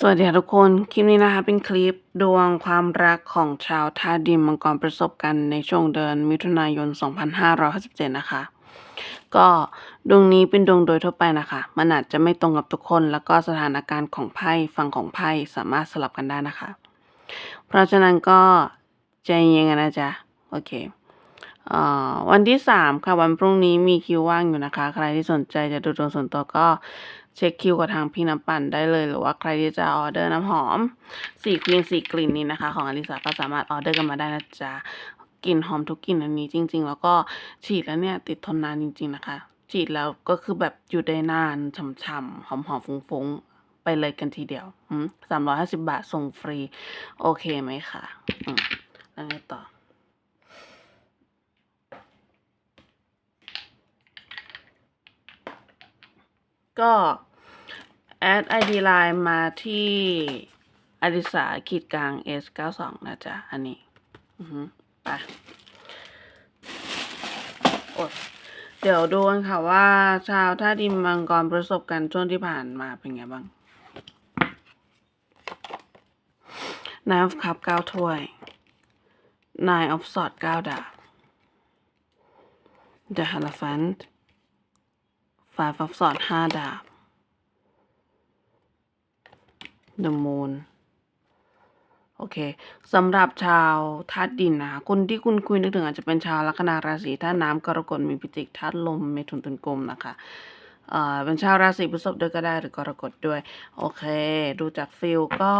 สวัสดีทุกคน คลิปนี้นะคะเป็นคลิปดวงความรักของชาวธาดินมังกรประสบกันในช่วงเดือนมิถุนายน 2567นะคะ ก็ดวงนี้เป็นดวงโดยทั่วไปนะคะ มันอาจจะไม่ตรงกับทุกคน แล้วก็สถานการณ์ของไพ่ฝั่งของไพ่สามารถสลับกันได้นะคะ เพราะฉะนั้นก็ใจเย็นกันนะจ๊ะ โอเคเอ่อวันที่สามค่ะวันพรุ่งนี้มีคิวว่างอยู่นะคะ ใครที่สนใจจะดูดวงส่วนตัวก็ เช็คคิวกับทางพี่น้ำปั่นได้เลย หรือว่าใครที่จะออเดอร์น้ำหอมสี่คลีนสี่กลิ่นนี้นะคะ ของอลิสาก็สามารถออเดอร์กันมาได้นะจ๊ะกลิ่นหอมทุกกลิ่นอันนี้จริง ๆ แล้วก็ฉีดแล้วเนี่ยติดทนนานจริง ๆ นะคะ ฉีดแล้วก็คือแบบอยู่ได้นานช่ำๆหอมๆฟุ้งๆ ไปเลยกันทีเดียวสามร้อยห้าสิบบาทส่งฟรี โอเคไหมคะอืมแล้วไงต่อก็ แอด ID Line มาที่อดิสาขีดกลาง S92 นะจ๊ะ อันนี้ อือฮึไปอดเดี๋ยวดูกันค่ะว่า ชาวท่าดินมังกรประสบการณ์ช่วงที่ผ่านมาเป็นไงบ้าง Nine of Cup เก้าถ้วย Nine of Swords เก้าดาบ The Hierophant Five of Swords ห้าดาบ The Moon โอเคสำหรับชาวธาตุดินนะคะคนที่คุณคุยนึกถึงอาจจะเป็นชาวลัคนาราศีธาตุน้ำกรกฎมีพิจิกธาตุลมเมถุนตุลกลมนะคะเอ่อเป็นชาวราศีพฤษภด้วยก็ได้หรือกรกฎด้วย โอเค ดูจากฟิลก็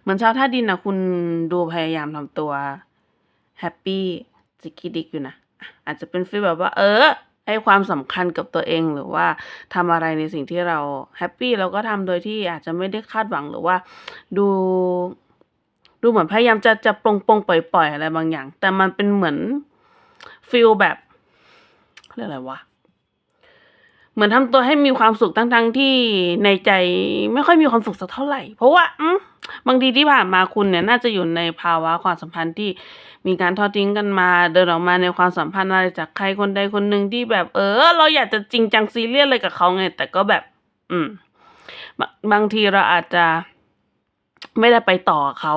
เหมือนชาวธาตุดินนะคุณดูพยายามทำตัวแฮปปี้จิกกิดิกอยู่นะ อาจจะเป็นฟีลแบบว่า เออ ให้ความสำคัญกับตัวเองหรือว่าทำอะไรในสิ่งที่เราแฮปปี้เราก็ทำโดยที่อาจจะไม่ได้คาดหวังหรือว่าดูดูเหมือนพยายามจะจะปรงปรงปล่อยปล่อยอะไรบางอย่าง แต่มันเป็นเหมือนฟิลแบบเขาเรียกอะไรวะ เหมือนทำตัวให้มีความสุขทั้งทั้งๆที่ในใจไม่ค่อยมีความสุขสักเท่าไหร่ เพราะว่าบางทีที่ผ่านมาคุณเนี่ยน่าจะอยู่ในภาวะความสัมพันธ์ที่มีการทอดทิ้งกันมา เดินออกมาในความสัมพันธ์อะไรจากใครคนใดคนหนึ่งที่แบบ เออ เราอยากจะจริงจังซีเรียสเลยกับเขาไง แต่ก็แบบ อืม บางบางทีเราอาจจะไม่ได้ไปต่อเขา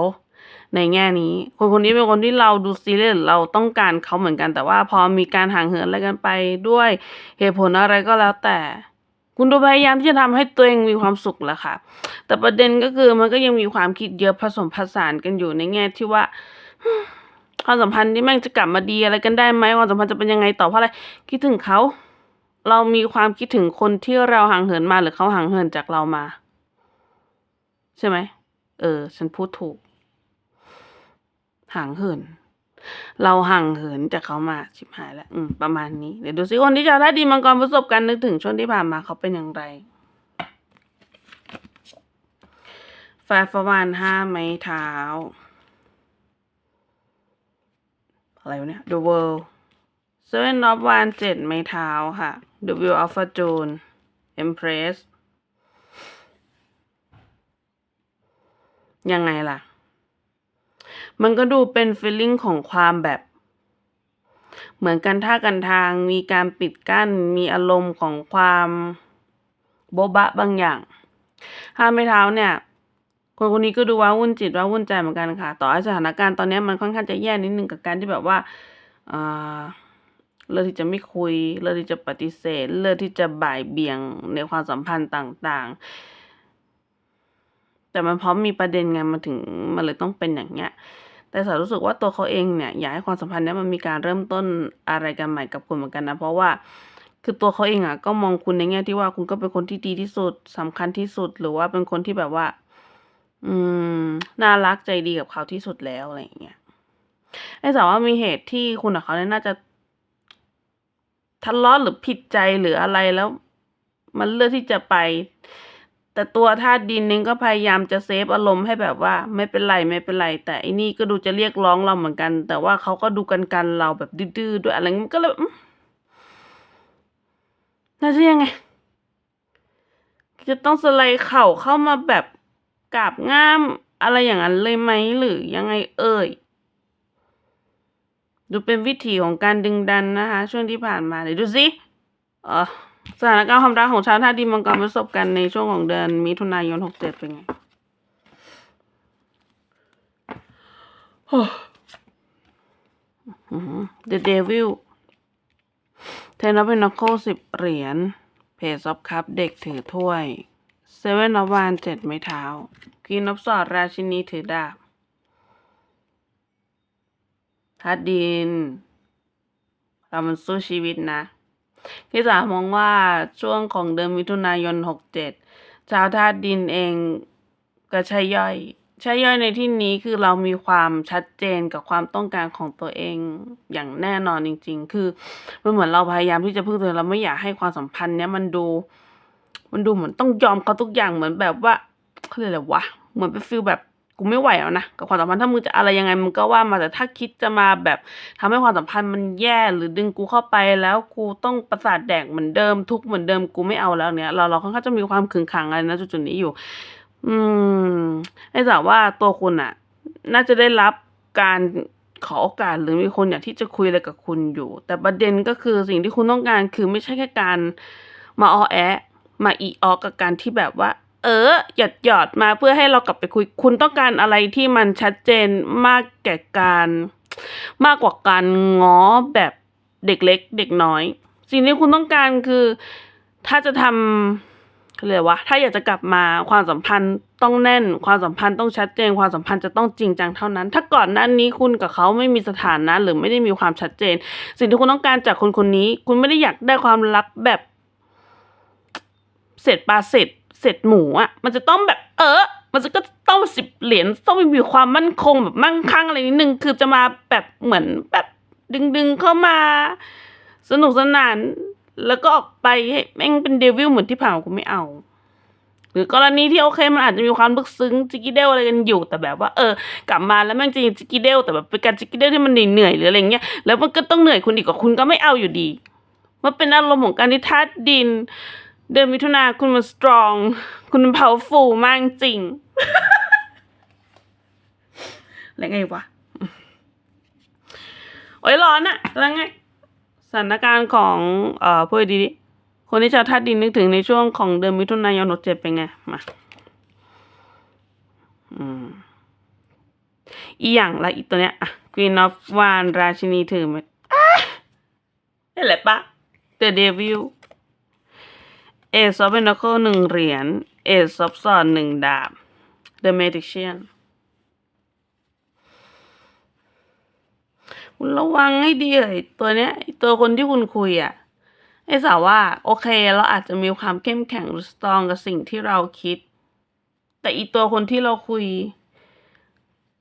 ในแง่นี้ คนคนนี้เป็นคนที่เราดูซีเรียสเราต้องการเขาเหมือนกัน แต่ว่าพอมีการห่างเหินอะไรกันไปด้วยเหตุผลอะไรก็แล้วแต่ คุณดูพยายามที่จะทำให้ตัวเองมีความสุขแหละค่ะ แต่ประเด็นก็คือมันก็ยังมีความคิดเยอะผสมผสานกันอยู่ในแง่ที่ว่าความสัมพันธ์ที่แม่งจะกลับมาดีอะไรกันได้ไหมความสัมพันธ์จะเป็นยังไงต่อเพราะอะไรคิดถึงเขาเรามีความคิดถึงคนที่เราห่างเหินมาหรือเขาห่างเหินจากเรามา ใช่ไหมเออ ฉันพูดถูก ห่างเหิน เราห่างเหินจากเขามาชิบหายแล้ว อืม ประมาณนี้ เดี๋ยวดูสิคนที่จะได้ดีมังกรประสบการณ์นึกถึงช่วงที่ผ่านมาเขาเป็นอย่างไรแฟฟวานห้าไม้เท้า อะไรวะเนี่ย The World Seven of Wands เจ็ดไม้เท้าค่ะ The Wheel of Fortune Empress ยังไงล่ะ มันก็ดูเป็น feeling ของความแบบ เหมือนกันท่ากันทาง มีการปิดกั้น มีอารมณ์ของความโบบะบางอย่างห้าไม้เท้าเนี่ยคนคนนี้ก็ดูว้าวุ่นจิตว้าวุ่นใจเหมือนกันค่ะ ต่อให้สถานการณ์ตอนนี้มันค่อนข้างจะแย่นิดนึงกับการที่แบบว่าเลือกที่จะไม่คุย เลือกที่จะปฏิเสธ เลือกที่จะบ่ายเบี่ยงในความสัมพันธ์ต่างๆ แต่มันพร้อมมีประเด็นไงมันถึงมันเลยต้องเป็นอย่างเงี้ย แต่สาวรู้สึกว่าตัวเขาเองเนี่ยอยากให้ความสัมพันธ์นี้มันมีการเริ่มต้นอะไรกันใหม่กับคุณเหมือนกันนะ เพราะว่าคือตัวเขาเองอะก็มองคุณในแง่ที่ว่าคุณก็เป็นคนที่ดีที่สุดสำคัญที่สุดหรือว่าเป็นคนที่แบบว่า อืมน่ารักใจดีกับเขาที่สุดแล้วอะไรอย่างเงี้ยไอ้สาวว่ามีเหตุที่คุณกับเขาเนี่ยน่าจะทะเลาะหรือผิดใจหรืออะไรแล้ว มันเลือกที่จะไป แต่ตัวธาตุดินเองก็พยายามจะเซฟอารมณ์ให้แบบว่า ไม่เป็นไรไม่เป็นไร แต่อันนี้ก็ดูจะเรียกร้องเราเหมือนกัน แต่ว่าเขาก็ดูกันกันเราแบบดื้อๆด้วยอะไรเงี้ยมันก็เลยน่าจะยังไง จะต้องสไลด์เข่าเข้ามาแบบกราบง่ามอะไรอย่างนั้นเลยไหมหรือยังไงเอ่ยดูเป็นวิถีของการดึงดันนะคะ ช่วงที่ผ่านมาเดี๋ยวดูสิเออ สถานการณ์ความรักของชาวธาตุดินมังกรประสบกันในช่วงของเดือนมิถุนายนหกเจ็ดเป็นไงโอ้ The Devil เทนนอเป็นนักโคสิบเหรียญเพจซอฟคัพเด็กถือถ้วยเซเว่นอวานเจ็ดไม้เท้ากีนอบสอดราชินีถือดาบทัดดิน เรามันสู้ชีวิตนะ พี่สามองว่าช่วงของเดือนมิถุนายนหกเจ็ดชาวธาตุดินเองก็ใช่ย่อย ใช่ย่อยในที่นี้คือเรามีความชัดเจนกับความต้องการของตัวเองอย่างแน่นอนจริง ๆ คือมันเหมือนเราพยายามที่จะพึ่งตัวเอเราไม่อยากให้ความสัมพันธ์เนี้ยมันดู มันดูเหมือนต้องยอมเขาทุกอย่างเหมือนแบบว่าเขาเรียกอะไรวะ เหมือนเป็นฟิลแบบ กูไม่ไหวแล้วนะกับความสัมพันธ์ถ้ามึงจะอะไรยังไงมึงก็ว่ามาแต่ถ้าคิดจะมาแบบทำให้ความสัมพันธ์มันแย่หรือดึงกูเข้าไปแล้วกูต้องประสาทแดกเหมือนเดิมทุกเหมือนเดิมกูไม่เอาแล้วเนี้ยเราเราค่อนข้างจะมีความขึงขังอะไรนะจุดๆนี้อยู่ อืมไอ้สาวว่าตัวคุณอะน่าจะได้รับการขอโอกาสหรือมีคนอยากที่จะคุยอะไรกับคุณอยู่ แต่ประเด็นก็คือสิ่งที่คุณต้องการคือไม่ใช่แค่การมาออแอะมาอีออกับการที่แบบว่า เออหยดหยอดมาเพื่อให้เรากลับไปคุย คุณต้องการอะไรที่มันชัดเจนมากแก่การมากกว่าการง้อแบบเด็กเล็ก เด็กน้อย สิ่งที่คุณต้องการคือ ถ้าจะทำเขาเรียกว่าถ้าอยากจะกลับมาความสัมพันธ์ต้องแน่น ความสัมพันธ์ต้องชัดเจน ความสัมพันธ์จะต้องจริงจังเท่านั้น ถ้าก่อนหน้านี้คุณกับเขาไม่มีสถานะ หรือไม่ได้มีความชัดเจน สิ่งที่คุณต้องการจากคนคนนี้ คุณไม่ได้อยากได้ความรักแบบเศษปลาเศษ เศษหมูอะ มันจะต้องแบบ เออ มันจะก็ต้องสิบเหรียญต้องมีความมั่นคงแบบมั่งคั่งอะไรนิดนึง คือจะมาแบบเหมือนแบบดึงดึงๆเข้ามา สนุกสนาน แล้วก็ออกไปให้แม่งเป็นเดวิลเหมือนที่ผ่านกูไม่เอา หรือกรณีที่โอเคมันอาจจะมีความลึกซึ้งจิกกี้เดลอะไรกันอยู่แต่แบบว่าเออ กลับมาแล้วแม่งจริงจิกกี้เดลแต่แบบเป็นการจิกกี้เดลที่มันเหนื่อยหรืออะไรเงี้ยแล้วมันก็ต้องเหนื่อยคุณอีกกว่าคุณก็ไม่เอาอยู่ดีมันเป็นอารมณ์ของการที่ธาตุดิน เดือนมิถุนาคุณมันสตรอง คุณมัน powerful มากจริงอะไรไงวะ โอ้ยร้อนอะแล้วไง สถานการณ์ของ เอ่อพูดดีๆคนที่ชาวธาตุดินนึกถึงในช่วงของเดือนมิถุนายนหกเจ็ดเป็นไง มาอืมอีอย่างละอีตัวเนี้ยอะ Queen of Wan ราชินีถือมาอะนี่แหละปะ The Devil Ace of Pentacles หนึ่งเหรียญ Ace of Swords หนึ่งดาบ The Magician คุณระวังให้ดีเลยตัวเนี้ยตัวคนที่คุณคุยอะไอ้สาวว่า โอเคเราอาจจะมีความเข้มแข็งหรือสตรองกับสิ่งที่เราคิด แต่อีตัวคนที่เราคุย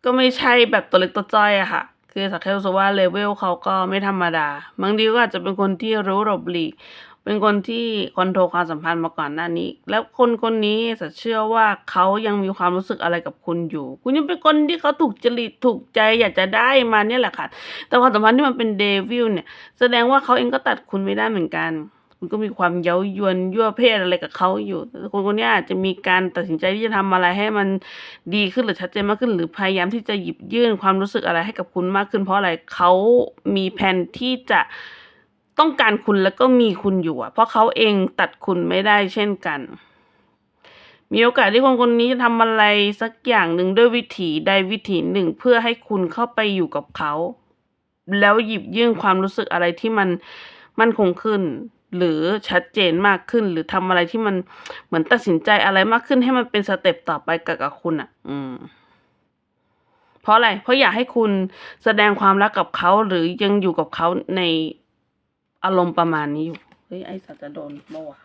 ก็ไม่ใช่แบบตัวเล็กตัวจ้อยอะค่ะ คือสักแค่รู้สึกว่าเลเวลเขาก็ไม่ธรรมดาบางทีก็อาจจะเป็นคนที่รู้หลบหลีก เป็นคนที่คอนโทรลความสัมพันธ์มาก่อนหน้านี้ แล้วคนคนนี้จะเชื่อว่าเขายังมีความรู้สึกอะไรกับคุณอยู่ คุณยังเป็นคนที่เขาถูกจริตถูกใจอยากจะได้มาเนี่ยแหละค่ะ แต่ความสัมพันธ์ที่มันเป็นเดวิลเนี่ย แสดงว่าเขาเองก็ตัดคุณไม่ได้เหมือนกันคุณก็มีความเย้ายวนยั่วเพศอะไรกับเขาอยู่แต่คนคนนี้อาจจะมีการตัดสินใจที่จะทำอะไรให้มันดีขึ้นหรือชัดเจนมากขึ้น หรือพยายามที่จะหยิบยื่นความรู้สึกอะไรให้กับคุณมากขึ้น เพราะอะไรเขามีแผนที่จะ ต้องการคุณแล้วก็มีคุณอยู่อะเพราะเขาเองตัดคุณไม่ได้เช่นกัน มีโอกาสที่คนคนนี้จะทำอะไรสักอย่างหนึ่งด้วยวิถีใดวิถีหนึ่งเพื่อให้คุณเข้าไปอยู่กับเขา แล้วหยิบยื่นความรู้สึกอะไรที่มันมั่นคงขึ้น หรือชัดเจนมากขึ้น หรือทำอะไรที่มันเหมือนตัดสินใจอะไรมากขึ้นให้มันเป็นสเต็ปต่อไปกับกับคุณอะอืมเพราะอะไร เพราะอยากให้คุณแสดงความรักกับเขาหรือยังอยู่กับเขาใน อารมณ์ประมาณนี้อยู่ เฮ้ย ไอสัตว์จะโดนบ่วะ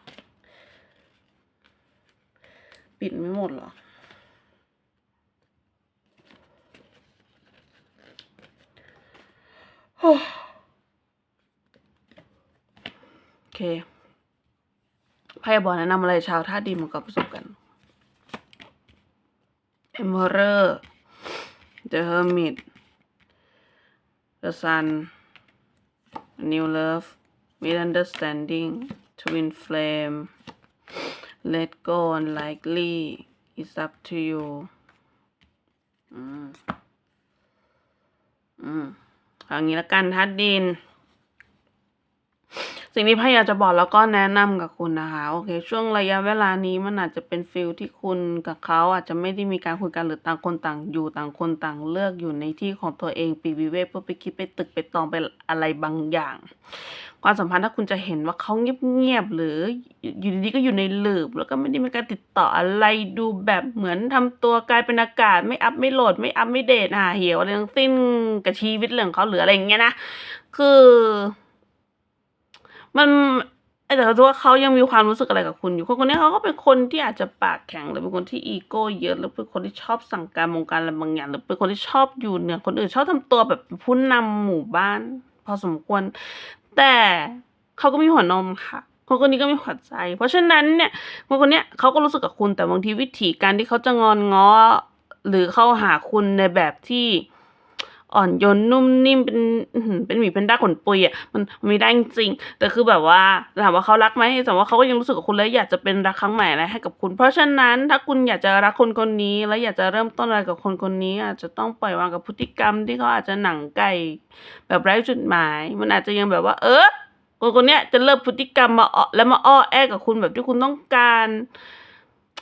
ปิดไม่หมดหรอโอเคไพ่บอกแนะนำอะไรชาวท่าตุดินมากับประสบกัน Emperor The Hermit The Sun New Love With Understanding Twin Flame Let Go Unlikely It's Up to You อืม อืมเอางี้ละกันทัดดิน สิ่งที่พยายามจะบอกแล้วก็แนะนำกับคุณนะคะโอเค ช่วงระยะเวลานี้มันอาจจะเป็นฟีลที่คุณกับเขาอาจจะไม่ได้มีการคุยกันหรือต่างคนต่างอยู่ต่างคนต่างเลือกอยู่ในที่ของตัวเองปีวิเวกเพื่อไปคิดไปตึกไปตองไปอะไรบางอย่าง ความสัมพันธ์ถ้าคุณจะเห็นว่าเขาเงียบๆหรืออยู่ดีๆก็อยู่ในหลืบแล้วก็ไม่ได้มีการติดต่ออะไรดูแบบเหมือนทำตัวกลายเป็นอากาศไม่อัพไม่โหลดไม่อัพไม่เดทหาเหวอะไรทั้งสิ้นกับชีวิตเรื่องของเขาหรืออะไรอย่างเงี้ยนะคือ มันแต่รู้ว่าเขายังมีความรู้สึกอะไรกับคุณอยู่คนคนนี้เขาก็เป็นคนที่อาจจะปากแข็งหรือเป็นคนที่อีโก้เยอะหรือเป็นคนที่ชอบสั่งการมงการอะไรบางอย่างหรือเป็นคนที่ชอบอยู่เหนือคนอื่นชอบทำตัวแบบผู้นำหมู่บ้าน พอสมควร แต่เขาก็มีหัวนมค่ะคนคนนี้ก็มีหัวใจ เพราะฉะนั้นเนี่ยคนคนนี้เขาก็รู้สึกกับคุณแต่บางทีวิธีการที่เขาจะงอนง้อหรือเข้าหาคุณในแบบที่ อ่อนโยนนุ่มนิ่มเป็นเป็นหมีแพนด้าขนปุยอะมันมันไม่ได้จริง แต่คือแบบว่าถามว่าเขารักไหมแต่ว่าเขาก็ยังรู้สึกกับคุณและอยากจะเป็นรักครั้งใหม่อะไรให้กับคุณ เพราะฉะนั้นถ้าคุณอยากจะรักคนคนนี้ และอยากจะเริ่มต้นอะไรกับคนคนนี้ อาจจะต้องปล่อยวางกับพฤติกรรมที่เขาอาจจะหนังไก่แบบไร้จุดหมาย มันอาจจะยังแบบว่า เออคนคนนี้จะเริ่มพฤติกรรมมาอ้อแล้วมาอ้อแอกับคุณแบบที่คุณต้องการ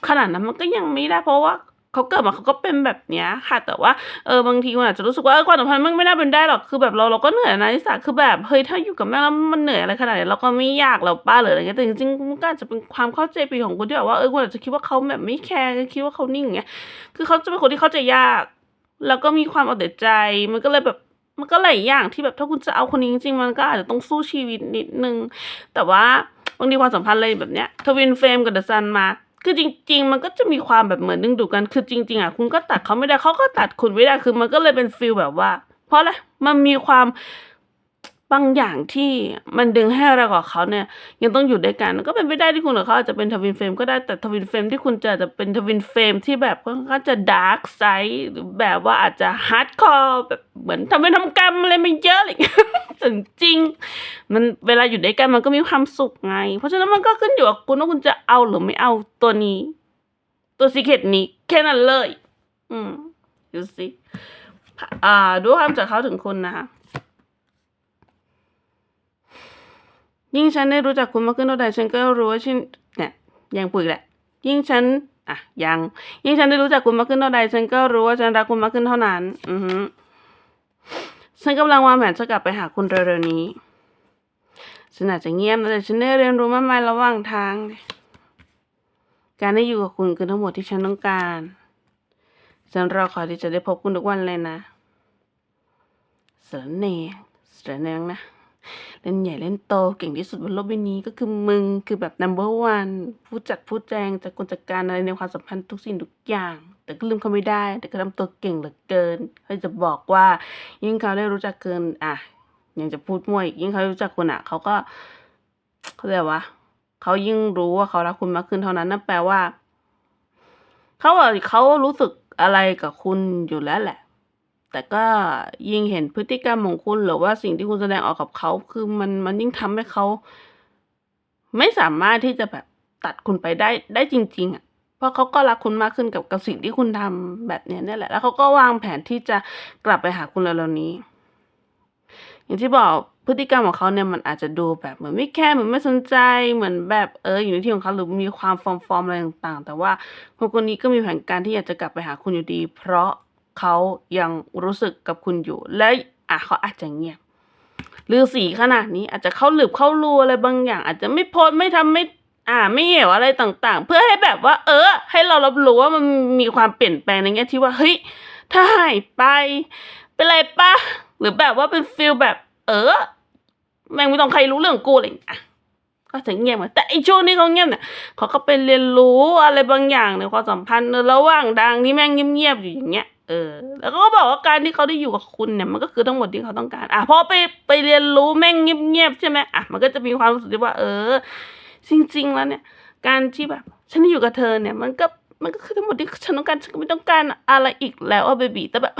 ขนาดนั้นมันก็ยังไม่ได้เพราะว่า เขาเกิดมาเขาก็เป็นแบบเนี้ยค่ะ แต่ว่าเออบางทีคุณอาจจะรู้สึกว่าเออความสัมพันธ์มันไม่น่าเป็นได้หรอกคือแบบเราเราก็เหนื่อยนะนิสาคือแบบเฮ้ยถ้าอยู่กับแม่แล้วมันเหนื่อยอะไรขนาดนี้เราก็ไม่อยากเราป้าหรืออะไรเงี้ยแต่จริงๆมันก็อาจจะเป็นความเข้าใจผิดของคุณที่แบบว่าเออคุณอาจจะคิดว่าเขาแบบไม่แคร์คิดว่าเขานิ่งอย่างเงี้ยคือเขาจะเป็นคนที่เข้าใจยาก แล้วก็มีความเอาแต่ใจมันก็เลยแบบมันก็หลายอย่างที่แบบถ้าคุณจะเอาคนนี้จริงๆมันก็อาจจะต้องสู้ชีวิตนิดนึงแต่ว่าบางทีความสัมพันธ์อะไรแบบเนี้ยทวินเฟรมกับเดอะซันมา คือจริง ๆ มันก็จะมีความแบบเหมือนดึงดูดกัน คือจริง ๆอะคุณก็ตัดเขาไม่ได้เขาก็ตัดคุณไม่ได้ คือมันก็เลยเป็นฟิลแบบว่า เพราะอะไร มันมีความ บางอย่างที่มันดึงให้เรากับเขาเนี่ย ยังต้องอยู่ด้วยกันก็เป็นไปได้ที่คุณกับเขาอาจจะเป็นทวินเฟรมก็ได้แต่ทวินเฟรมที่คุณจอจะเป็นทวินเฟรมที่แบบค่อนข้างจะดาร์กไซด์หรือแบบว่าอาจจะฮาร์ดคอร์แบบเหมือนทำเป็นทำกรรมอะไรมาเยอะอะไรอย่างเงี้ยจริง มันเวลาอยู่ด้วยกันมันก็มีความสุขไง เพราะฉะนั้นมันก็ขึ้นอยู่กับคุณว่าคุณจะเอาหรือไม่เอาตัวนี้ ตัวซีเคตนี้ แค่นั้นเลย อืมดูสิอ่าดูความจากเขาถึงคุณนะคะ ยิ่งฉันได้รู้จักคุณมากขึ้นเท่าใดฉันก็รู้ว่าฉันเนี่ยยังปุ๋ยแหละ ยิ่งฉันอะยัง ยิ่งฉันได้รู้จักคุณมากขึ้นเท่าใดฉันก็รู้ว่าฉันรักคุณมากขึ้นเท่านั้น อือฮึฉันกำลังวางแผนจะกลับไปหาคุณเร็วๆนี้ฉันอาจจะเงียบนะแต่ฉันได้เรียนรู้มากมายระหว่างทาง การได้อยู่กับคุณคือทั้งหมดที่ฉันต้องการฉันรอคอยที่จะได้พบคุณทุกวันเลยนะสรเนสรเนงนะ เล่นใหญ่เล่นโตเก่งที่สุดบนโลกใบนี้ก็คือมึงคือแบบ number one ผู้จัดผู้แจงจัดการจัดการอะไรในความสัมพันธ์ทุกสิ่งทุกอย่าง แต่ก็ลืมเขาไม่ได้ แต่ก็ทำตัวเก่งเหลือเกินเขาจะบอกว่า ยิ่งเขาได้รู้จักเกิน อะยังจะพูดมั่วอีกยิ่งเขารู้จักคุณอะ เขาก็เขาเรียกว่าเขายิ่งรู้ว่าเขารักคุณมากขึ้นเท่านั้นนั่นแปลว่าเขาอะเขารู้สึกอะไรกับคุณอยู่แล้วแหละ แต่ก็ยิ่งเห็นพฤติกรรมของคุณหรือว่าสิ่งที่คุณแสดงออกกับเขา คือมันมันยิ่งทำให้เขา ไม่สามารถที่จะแบบตัดคุณไปได้ได้จริง ๆ อะ เพราะเขาก็รักคุณมากขึ้นกับกับสิ่งที่คุณทำแบบเนี้ยนี่แหละ แล้วเขาก็วางแผนที่จะกลับไปหาคุณเร็วๆนี้ อย่างที่บอกพฤติกรรมของเขาเนี่ยมันอาจจะดูแบบเหมือนไม่แคร์เหมือนไม่สนใจเหมือนแบบเอออยู่ในที่ของเขาหรือมีความฟอร์มฟอร์มอะไรต่างๆ แต่ว่าคนคนนี้ก็มีแผนการที่อยากจะกลับไปหาคุณอยู่ดี เพราะ เขายังรู้สึกกับคุณอยู่ และอะเขาอาจจะเงียบหรือสีขนาดนี้อาจจะเข้าหลืบเข้ารูอะไรบางอย่าง อาจจะไม่โพสไม่ทำไม่อ่าไม่เหวอะไรต่างๆ เพื่อให้แบบว่า เออ ให้เรารับรู้ว่ามันมีความเปลี่ยนแปลงในแง่ที่ว่าเฮ้ยถ้าหายไป เป็นไรปะหรือแบบว่าเป็นฟิลแบบ เออ แม่งไม่ต้องใครรู้เรื่องกูอะไรอย่างเงี้ยก็จะเงียบมาแต่ไอช่วงนี้เขาเงียบเนี่ยเขาก็ไปเรียนรู้อะไรบางอย่างในความสัมพันธ์ระหว่างดังที่แม่งเงียบๆอยู่อย่างเงี้ย เออ แล้วก็บอกว่าการที่เขาได้อยู่กับคุณเนี่ย มันก็คือทั้งหมดที่เขาต้องการ อะพอไปไปเรียนรู้แม่งเงียบๆใช่ไหมอะมันก็จะมีความรู้สึกที่ว่า เออ จริง ๆ แล้วเนี่ย การที่แบบ ฉันอยู่กับเธอเนี่ย มันก็มันก็คือทั้งหมดที่ฉันต้องการฉันก็ไม่ต้องการอะไรอีกแล้วอะเบบีแต่แบบ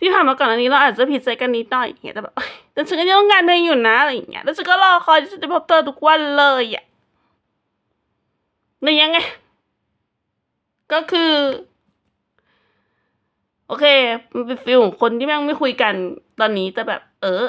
ที่ผ่านมาก่อนอันนี้เราอาจจะผิดใจกันนิดหน่อยอย่างเงี้ยแต่แบบแต่ฉันก็ยังต้องการเธออยู่นะอะไรอย่างเงี้ยแล้วฉันก็รอคอยที่จะได้พบเธอทุกวันเลยอะในยังไง ก็คือ โอเค มันเป็นฟีลของคนที่แม่งไม่คุยกันตอนนี้แต่แบบ เออ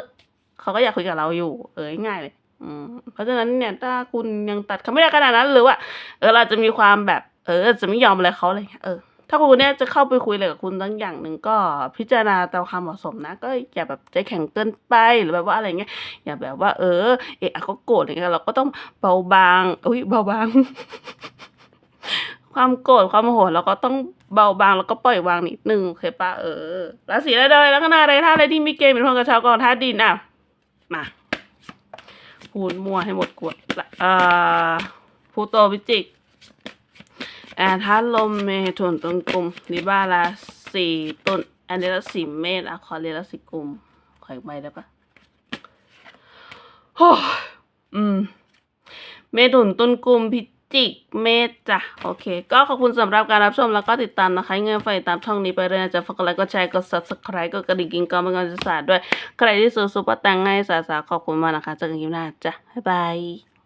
เขาก็อยากคุยกับเราอยู่ เออง่ายเลย อืมเพราะฉะนั้นเนี่ยถ้าคุณยังตัดเขาไม่ได้ขนาดนั้นหรือว่าเออเราจะมีความแบบ เออ จะไม่ยอมอะไรเขาอะไรเงี้ยเออถ้าคุณเนี่ยจะเข้าไปคุยอะไรกับคุณสักอย่างหนึ่งก็พิจารณาตามความเหมาะสมนะ ก็อย่าแบบใจแข็งเกินไปหรือแบบว่าอะไรเงี้ยอย่าแบบว่า เออ เอะอะก็โกรธอย่างเงี้ยเราก็ต้องเบาบางอุ๊ยเบาบาง ความโกรธความโมโหเราก็ต้องเบาบางแล้วก็ปล่อยวางนิดหนึ่งโอเคปล่า?เออราศีอะไรเดยลัคนาอะไรธาตุอะไรที่มีเกณฑ์เป็นพลกับชาวกองธาตุดินอะมาพูดมั่วให้หมดขวดอ่าพูโตพิจิกอ่าธาตุลมเมถุนตุลกุม Libra ราศีตุลอันนี้ราศีเมษ Aquarius ราศีกุมขออีกใบได้ปล่า?โอ้อืมเมถุนตุลกุมพิ จิกเมษจ้ะโอเค ก็ขอบคุณสำหรับการรับชมแล้วก็ติดตามนะคะยังไงฝากติดตามช่องนี้ไปเลยนะจ๊ะฝากกดไลค์กดแชร์กด Subscribe กดกระดิ่งกิ๊งกองเป็นกำลังใจให้สาด้วย ใครที่ซื้อซุปเปอร์แตงให้สาๆขอบคุณมากนะคะเจอกันคลิปหน้าจ้ะบ๊ายบาย